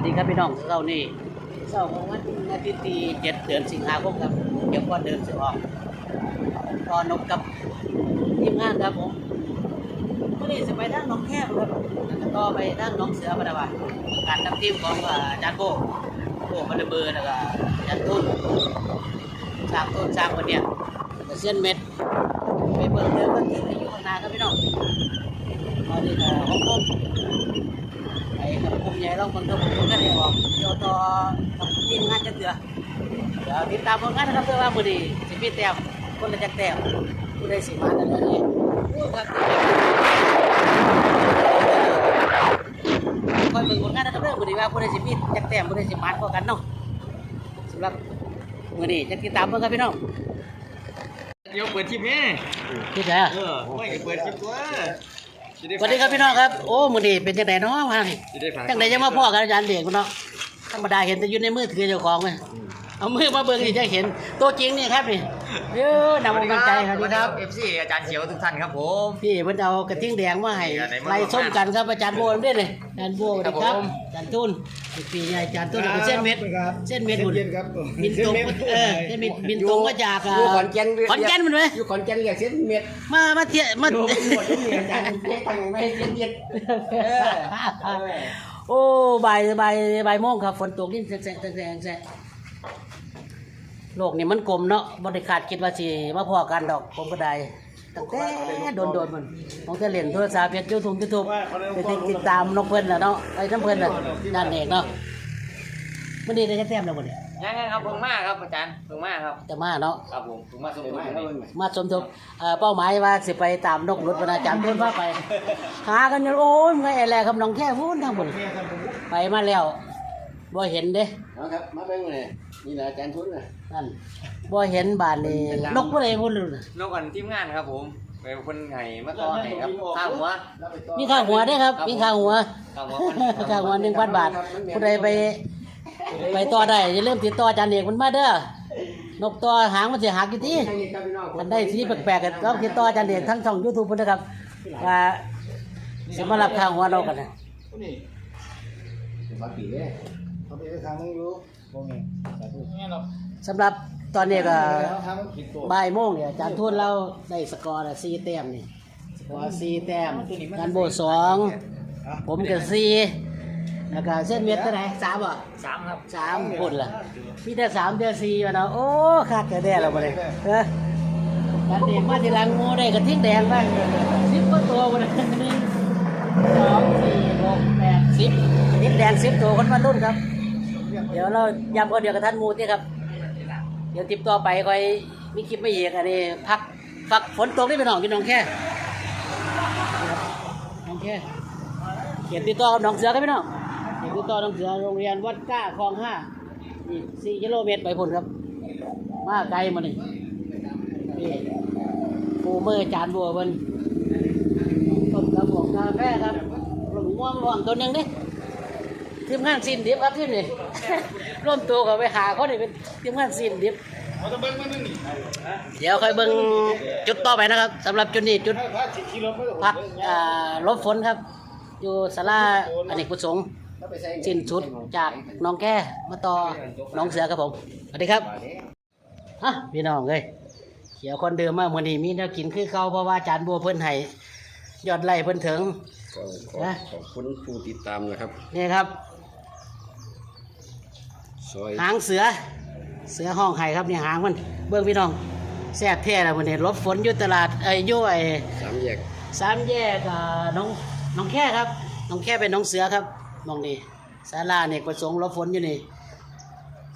วัสดีครับพี่น้องเช้านี้เช้าของวันอาทิตย์ที่เจ็ดเดือนสิงหาคมครับเดี๋ยวก็เดินสิออกตอนนกกับทีมงานครับผมวันนี้จะไปทางน้องแคบครับแล้วก็ไปทางน้องเสือมาดว่าการนำทีมของอาจารย์โบโบมันเบอร์แล้วก็อาจารย์ตุ้นสางต้นสางคนเนี้ยเส้นเม็ดไปเบิ่งเดินกันที่อยู่ข้างหน้าครับพี่น้องตอนนี้ก็หกโมงไอ้ กับกลุ่มใหญ่เราคนตัวผมก็ได้ออกเดี๋ยวต่อกับทีมงานจะเถื่อเดี๋ยวติดตามผลงานนะครับเพื่อว่ามือดีสิมีแต้มคนละจักแต้มผู้ใดสิมาแต่ละนี้ครับคอยเบิ่งผลงานนะครับเพื่อมือดีว่าผู้ใดสิมีจักแต้มผู้ใดสิมาพอกันเนาะสำหรับมือนี้จะติดตามเพื่อนครับพี่น้องเดี๋ยวเปิดคลิปแม่ที่ไหนเออไม่เปิดคลิปตัว สวัสดีครับพี่น้องครับโอ้มือนี้เป็นจังไดเนาะมานี่จะได้ฟังจังไดจะมาพ่อกันอาจารย์เด็กเนาะธรรมดาเห็นแต่อยู่ในมือถือเจ้าของไหมเอามือมาเบิ่งนี่จะเห็นตัวจริงนี่ครับนี่ เยอะนำกำลังใจครับนี่ครับเอฟซีอาจารย์เขียวทุกท่านครับผมพี่เพิ่นเอากระทิงแดงมาให้ไหนมาไล่ส้มกันครับอาจารย์โบนด้วยเลยอาจารย์โบสวัสดีคครัรับบผมอาจารย์ตุ้นอีกปีนี้อาจารย์ตุ้นแล้วก็เส้นเม็ดครับเส้นเม็ดบุญเส้นเม็ดครับบินตรงเออเส้นเม็ดบินตรงมาจากอ่าอยู่ขอนแก่นขอนแก่นมันไหมอยู่ขอนแก่นเรียกเส้นเม็ดมามาเที่ยวมาดูหมดทุกเมียอาจารย์เจ๊ตังค์ไม่ให้เส้นเม็ดโอ้บ่ายบ่ายบ่ายโมงครับฝนตกนี่แสงแสงแสงแสงแสง โลกนี่มันกลมเนาะบริขาดคิดว่าสิมาพอกันดอกผมก็ได้ตั้งแต่โดนโดนๆมันของจะเล่นโทรศัพท์เฮ็ดยูทูบยูทูบไปติดตามนกเพิ่นน่ะเนาะไอ้น้ำเพิ่นน่ะด้านเอกเนาะมันนี้ได้จะแต้มแล้วบ่เนี่ยยังไงครับเพิ่งมาครับอาจารย์เพิ่งมาครับจะมาเนาะครับผมเพิ่งมาสมทบนี่มาสมทบเอ่อเป้าหมายว่าสิไปตามนกรุดวนาจารย์ต้นพาไปหากันอยู่โอ้ยไงแหละคำน้องแค่พูนทั้งหมดไปมาแล้ว บ่เห็นเด้เอาครับ มาเบิ่งเลยนี่แหละอาจารย์ทุนนะนั่นบ่เห็นบานนี่นกบ่ได้พูดเลยนกอันทีมงานครับผมเป็นคนไห้มาต่อให้ครับข้าวหัว มีค่าหัวเด้ครับ มีค่าหัวข้าวหัวค่าหัว1,000บาทผู้ใดไป ไปต่อได้อย่าลืมติดต่ออาจารย์เอกมันมาเด้อนกต่อหางมันสิหักอยู่ที่ทางนี้ครับพี่น้องมันได้สีแปลกๆกันต้องติดต่ออาจารย์เอกทั้งช่อง YouTube พุ่นนะครับว่าสิมารับค่าหัวเรากันนะนี่มาปี เลยเขาไปทางมึงอยู่บ่แม่นสาธุแม่นหรอกสำหรับตอนนี้ก็ทางผิดตัวบ่ายโมงเนี่ยอาจารย์ทุนเราได้สกอร์ละสี่แต้มนี่สกอร์สี่แต้มการโบสสองผมก็สี่แล้วก็เส้นเม็ดเท่าไหร่สามอะสามครับสามคนล่ะมีแต่สามเดือนสี่วะเนาะโอ้คักแต่แด่เราไปเลยเออการเด็กมาทีหลังโมได้กระทิ้งแดงบ้างสิบกว่าตัววันหนึ่งสองสี่หกแปดสิบกระทิ้งแดงสิบตัวคนมารุ่นครับ เดี๋ยวเราย้ำคนเดียวกับท่านมูที่ครับ เดี๋ยวติปต่อไปคอยมีคลิปไม่เอกอันนี้พักฝักฝนตกได้ไปหนองพี่น้องแค่น้องแค่เขียนติดต่อกับน้องเสือครับพี่น้องเขียนติดต่อน้องเสือโรงเรียนวัดก้าคลองห้าอีกสี่กิโลเมตรไปพุ่นครับ มาไกลมาหนึ่งปูเมื่อจานบัวเพิ่นต้มกระบอกกาแฟครับหลงม่วงร่วงตัวหนึ่งดิ ทีมงานสินดิบครับที่นี่ ร่วมตัวกับไปหาเขาเนี่เป็นทีมงานสินดิบเอาตะเบิ่งมานึงนี่เดี๋ยวค่อยเบิ่งจุดต่อไปนะครับสำหรับจุดนี้จุดพระสิขี่รถไปพักอ่าหลบฝนครับ อยู่ศาลาอเนกประสงค์สิ้นสุดจากหน้องแก้มาต่อหน้องเสือครับผมสวัสดีครับฮะพี่น้องเลยเขียวคนเดิมมาวันนี้มีแนวกินคือเขาเพราะว่าอาจารย์บัวเพิ่นให้ยอดไล่เพิ่นถึงขอขอนะขอบคุณผู้ติดตามนะครับนี่ครับ ซอยหางเสือ เสือห้องไห้ครับนี่หางมัน เบื้องพี่น้องแซ่บแท้แล้ววันนี้หลบฝนอยู่ตลาดเอ้ยอยู่ไอ้สามแยกสามแยกอ่าน้องน้องแค่ครับน้องแค่เป็นน้องเสือครับมองนี่ศาลาเนี่ยประสงค์รบฝนอยู่นี่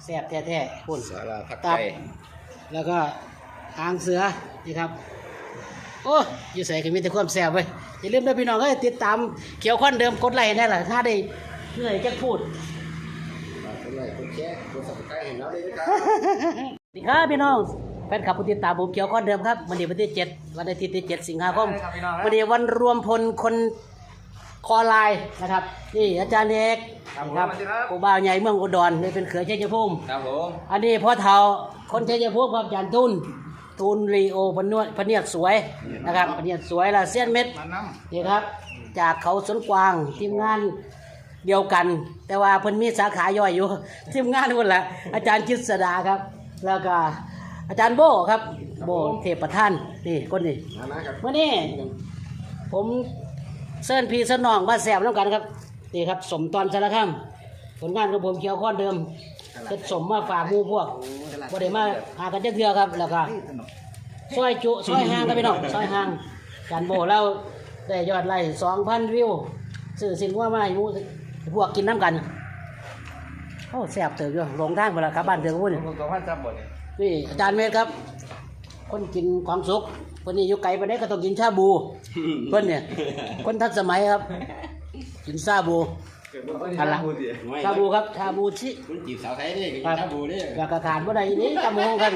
แซ่บแท้ๆคุณสาราพักครัใจบแล้วก็หางเสือนี่ครับโอ้อยู่ใส่ก็มีแต่ความแซ่บเว้ยอย่าลืมด้วยพี่น้องเอ้ยติดตามเขียวข้อนเดิมกดไลค์แน่ล่ะถ้าได้เหนื่อยจะพูดฝากกด ไลค์กดแชร์กดซับสไครต์ให้เราด้วยนะครับสวัสดีครับพี่น้องแฟนคลับผู้ติดตามผมเขียวข้อนเดิมครับวันนี้วันที่เจ็ดวันอาทิตย์ที่เจ็ดสิงหาคมวันนี้วันรวมพลคนคอลายนะครับนี่อาจารย์เอกนะครับผู้บ่าวใหญ่เมืองอุดรนี่เป็นเขยชัยภูมิครับผมอันนี้พ่อเฒ่าคนชัยภูมิครับอาจารย์ตุนตูนรีโอพนวดพเนียดสวยนะครับพเนียดสวยละเสี้ยนเม็ดมานำนี่ครับ จากเขาสวนกวางทีมงาน เดียวกัน แต่ว่าเพิ่นมีสาขาย่อยอยู่ทีมงานพุ่นละอาจารย์จิตสดาครับ แล้วก็อาจารย์โบครับ โบเทพประธานนี่คนนี้มานะครับวันนี้ผมเซิร์นพีเซิร์นน้องมาแสบน้ำกันครับนี่ครับ สมตอนสารคามผลงานของผมเขียวข้อนเดิมเก็บสมมาฝากหมู่พวกบ่ได้มาหากันจักเทื่อครับ แล้วก็ซอยจุซอยห่างกันไปน้องซอยห่างกันโบเราได้ยอดไลค์สองพันวิวสื่อสินว่ามาอยู่ พวกกินน้ำกันโอ้แสบเติบอยู่หลงทางเวลากลับบ้านเดือนวุ่นคุณกับพันจับหมดเนี่ยนี่อาจารย์เมธครับ คนกินความสุขคนนี้อยู่ไกลไปได้ก็ต้องกินชาบูเพิ่นเนี่ย คนทันสมัยครับ กินชาบูอะไรชาบูครับชาบูชิคุณจีบสาวไทยนี่ครับชาบูนี่อยากกระขาดว่าใดนี่ตำมงกัน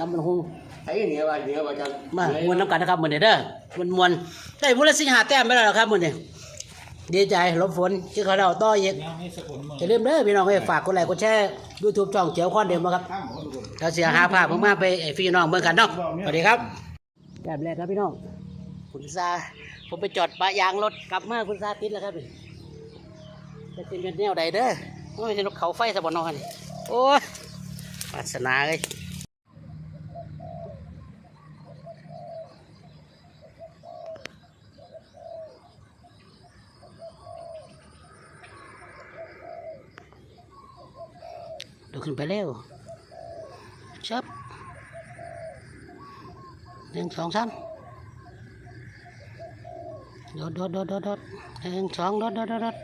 ตำมงไทยเหนือว่าเหนือว่าจะมามวนน้ำกันนะครับมือนี้เด้อมวนมวนๆได้มูลสิงหาแต้มไปแล้วครับมือนี้ ดีใจหลบฝนที่เขาเราต่อเย็ดยังไม่สกุลมึงจะเริ่าลืมเด้อพี่น้องให้ฝากกดไลค์กดแชร์ยูทูบช่องเจียวข้อนเดิมนะครับข้ามหัวทุกคนถ้าเสียหาภาพมากๆไปไอ้พี่น้องเบิ่งกันเนาะสวัสดีครับแบบแรกครับพี่น้องคุณซาผมไปจอดปะยางรถกลับมาคุณซาติดแล้วครับนี่จะเป็นเป็นแนวใดเด้อโอ้ยจะนกเขาไฟสะบอนนอนโอ้ยปรารถนาเลย ดูขึ้นไปเร็วชับหนึ่งสองสามโดดโดดโดดโดดหนึ่งสองดดโดดโดดโดด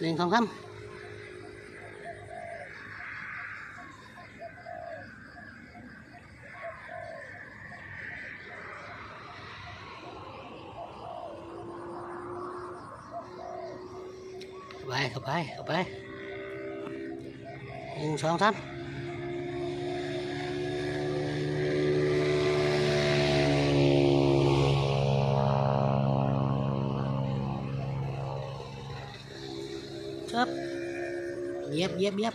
หนึ่งสองสามเข้าไป เข้าไปเข้าไปหนึ่งสองสามครับเหย็บเหย็บเหย็บ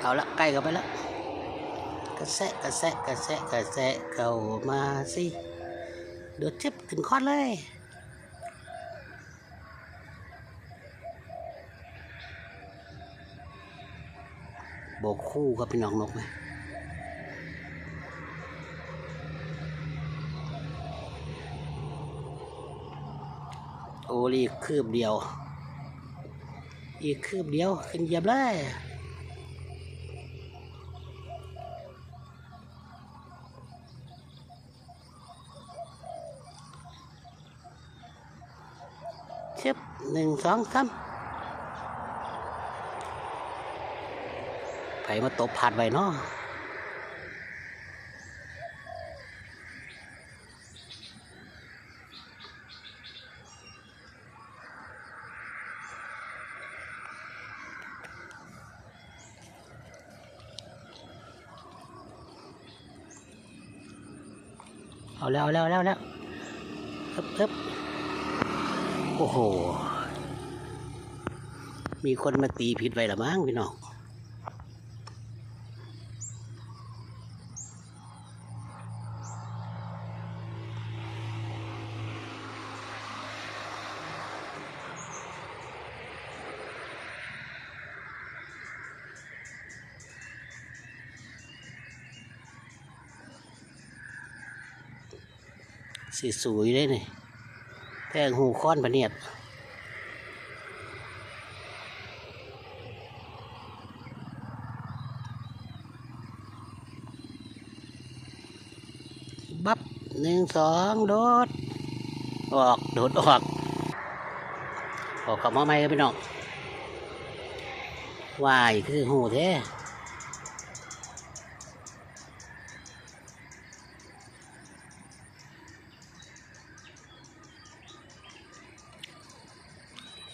เอาละใกล้กันไปแล้วกระแสะกระแสะกระแสะกระแสะเข้ามาสิเดือดทิพขึ้น คู่กับพี่น้องนกไหมโอลีกคืบเดียว อีกคืบเดียวขึ้นเหยียบเลยชึบหนึ่งสองสาม ผมาตบผ่านไว้เนาะเอาแล้วเอาแล้วแล้วเอาแล้วฮึบฮึบโอ้โห มีคนมาตีผิดไว้ละมั้งพี่น้อง สีสวยเลยนี่แทงหูค้อนปะเนียดบับหนึ่งสองโดด ออก โดดออกออกกับมาไมครับพี่น้องวายคือหูแท้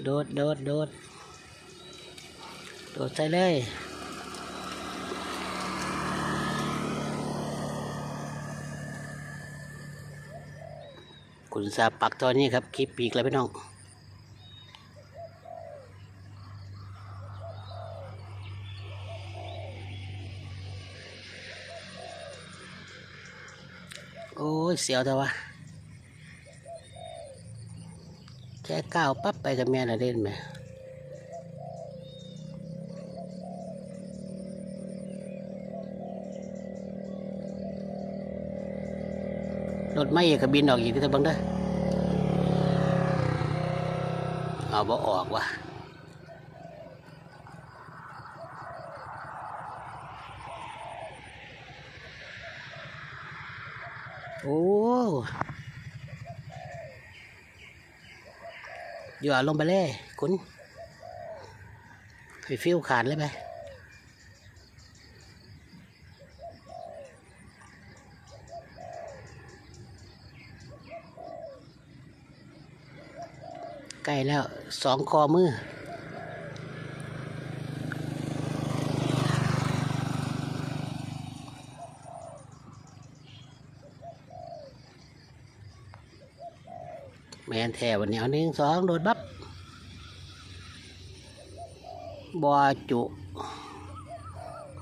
โดดโดดโดดโดดใส่เลยคคุณสาปักตอนนี้ครับคลิปปีกแล้วพี่น้องโอ้ยเสียวแต่ว่า แค่ก้าวปั๊บไปกับแม่ละเล่นไหมรถไม่เอกบินออกอีกที่ตะบังเด้อเอาบ่ออกว่ะโอ้ อยู่าลงไปเลยคุณไปฟิวขาดเลยไปใกล้แล้วสองคอมือ แท้วันนี้เอาหนึ่งสองโดดบับบัวจุ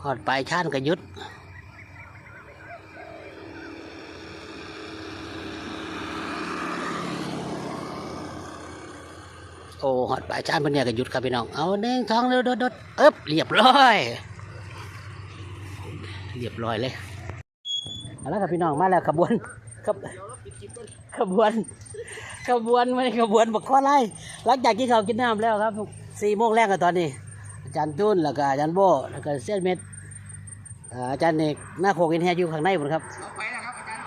หอดปลายชานกระยุดโอ้หอดปลายชานเพิ่นเนี่ยก็หยุดครับพี่น้องเอาหนึ่งสองโดดโดดโดดเอ๊บเรียบร้อยเรียบร้อยเลยเอาละครับพี่น้องมาแล้วขบวนขบขบวน ขบวนไม่ขบวนบักข้อไล่หลังจากที่เขาวกินน้ำแล้วครับสี่โมงแรกกันตอนนี้ อาจารย์ตุ้นแล้วก็อาจารย์โบแล้วก็เส้นเม็ดอาจารย์เอกหน้าโคกินแฮอยู่ข้างในหมดครับไปนะครับอาจารย์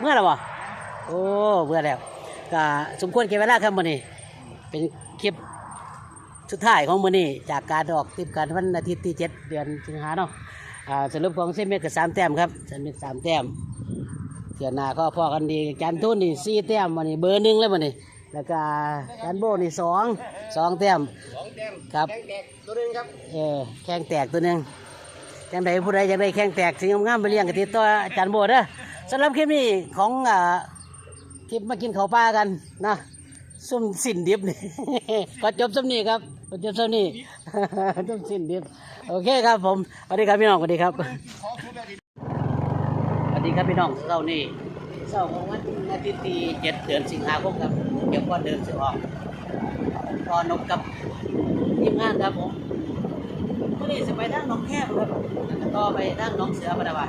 เมื่อไหร่วะโอ้เมื่อแล้วก็สมควรเก็บเวลาครับมื้อนี้ เป็นคลิปสุดท้ายของมื้อนี้จากการออกติดกันวันอาทิตย์ที่เจ็ดเดือนสิงหาเนาะสรุปของเส้นเม็ดก็สามแต้มครับเส้นเม็ดสามแต้ม เสียหน้าก็พอกันดีอาจารย์ตุ้นนี่สี่แต้มวันนี้เบอร์หนึ่งแล้ววันนี้แล้วก็อาจารย์โบนี่สองสองแต้มสองแต้มครับแดงแดงตัวหนึงครับเออแข้งแตกตัวหนึ่งจังใดผู้ใดอยากได้แข้งแตกสิ่งงามๆไปเลี้ยงกติดต่ออาจารย์โบเด้อสำหรับคลิปนี้ของอ่าคลิปมากินข้าวปลากันนะซุ่มสิ้นดิบนี่ก็จบซ้ำนี้ครับก็จบซ้ำนี้ซุ่มสิ้นดิบโอเคครับผมสวัสดีครับพี่น้องสวัสดีครับสวัส ดีครับพี่น้องเช้านี้เช้าของวันอาทิตย์ที่เจ็ดเดือนสิงหาคมครับเดี๋ยวก่อนเดินสิออกตอนนกกับทีมงานครับผมมื่อนี้จะไปทางน้องแคบครับแล้วก็ต่อไปทางน้องเสือปะนะวะ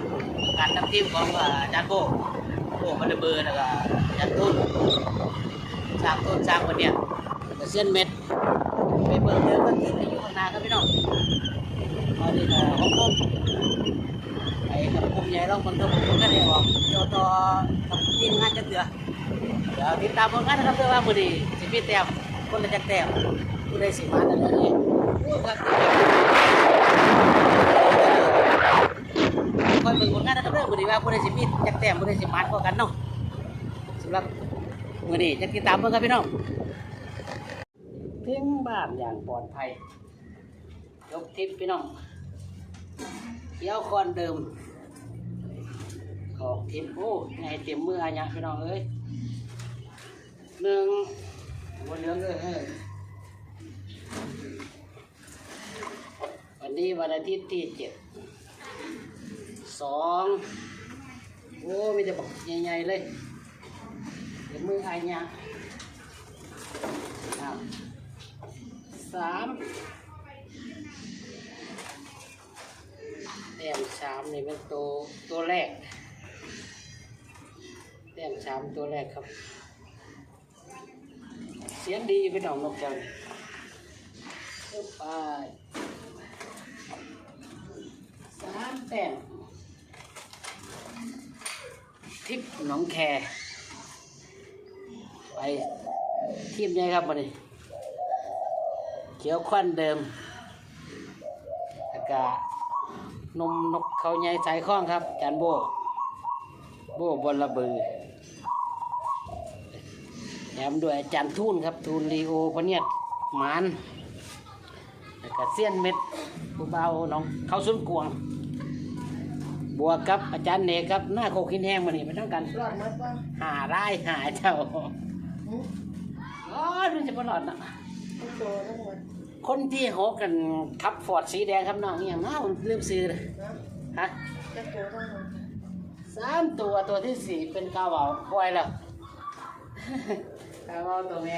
การนำทีมของอาจารย์โบโบมันเบอร์แล้วก็อาจารย์ต้นสร้างต้นสร้างวันเนี้ยเส้นเม็ดไปเบิกเดินกันที่อยู่ข้างหน้าครับพี่น้องตอนนี้ก็ห้องต้นไอ้ กับกลุ่มใหญ่เราคนตัวผมก็ได้ออกเดี๋ยวต่อกับทีมงานจะเตือเดี๋ยวติดตามผลงานนะครับเพื่อว่ามือนี้สิพี่แต้มคนละจักแต้มผู้ใดสิมาแต่ละนี้โอ้ครับคอยเบิ่งผลงานนะครับเด้อมื้อนี้ว่าผู้ใดสิมีจักแต้มผู้ใดสิมานกว่ากันเนาะสำหรับมื้อนี้จะติดตามเบิ่งครับพี่น้องถึงบ้านอย่างปลอดภัยยกทิปพี่น้องเที่ยวคอนเดิม ออกทิปโอ้ไงเต็มมืออะเนี่ยพี่น้องเอ้ยหนึ่งบนเหลืองเลยเฮ้ยวันนี้วันอาทิตย์ที่เจ็ดสองโอ้มีแต่บอกใหญ่ๆเลยเดี๋ยวมือไอ้เนี่ยครับสามแต้มสามนี่เป็นตัวตัวแรก แต้มสามตัวแรกครับ เสียงดีพี่น้องนกจังเข้าไปสามแต้มทิพย์หนองแคไปทีมใหญ่ครับวันนี้ เขียวควันเดิมแล้วก็นมนกเขาใหญ่สายข้องครับ จานโบ โบบนระเบือ แถมด้วยอาจารย์ทูนครับทูนลีโอพะเนียดหมานแล้วก็เสี้ยนเม็ดผู้เบาน้องเขาสุนกวง บวกกับอาจารย์เนกครับหน้าโคกหินแห้งมานี่ไปทั้งกันหลอดมัดป่ะหาได้หาเจ้าอ๋อนี่จะบ่หลอดนะทุกตัวทั้งหมดคนที่หกกันขับฟอร์ดสีแดงครับน้องอย่างน้าผมลืมซื้อเลยฮะจะตัวทั้งหมดสามตัวตัวที่สี่เป็นกาวเหวาปล่อยแล้ว กาวเหวตัวแม่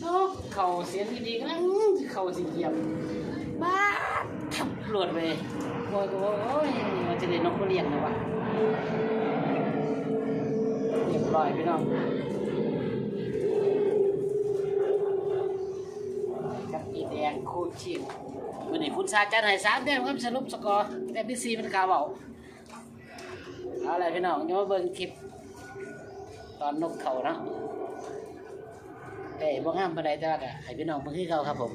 โอ้เข่าเสียงดีๆกำลังเข่าสีเขียมบ้าทับหลวดไปโอ้ยโอ้ยโอ้ยมันจะได้นกกระเรียงนะวะเรียบร้อยพี่น้องกับอีแดงคู่ชิงวันนี้คุณซาจัดให้สามแต้มครับสรุปสกอร์แต้มที่สี่เป็นกาวเหวาเอาอะไรพี่น้องอย่ามาเบิ่งคลิป ตอนนกเขานะ เอ้ยบ่งามปานใดแต่ว่าก็ให้พี่น้องเบิ่งคือเขาครับผม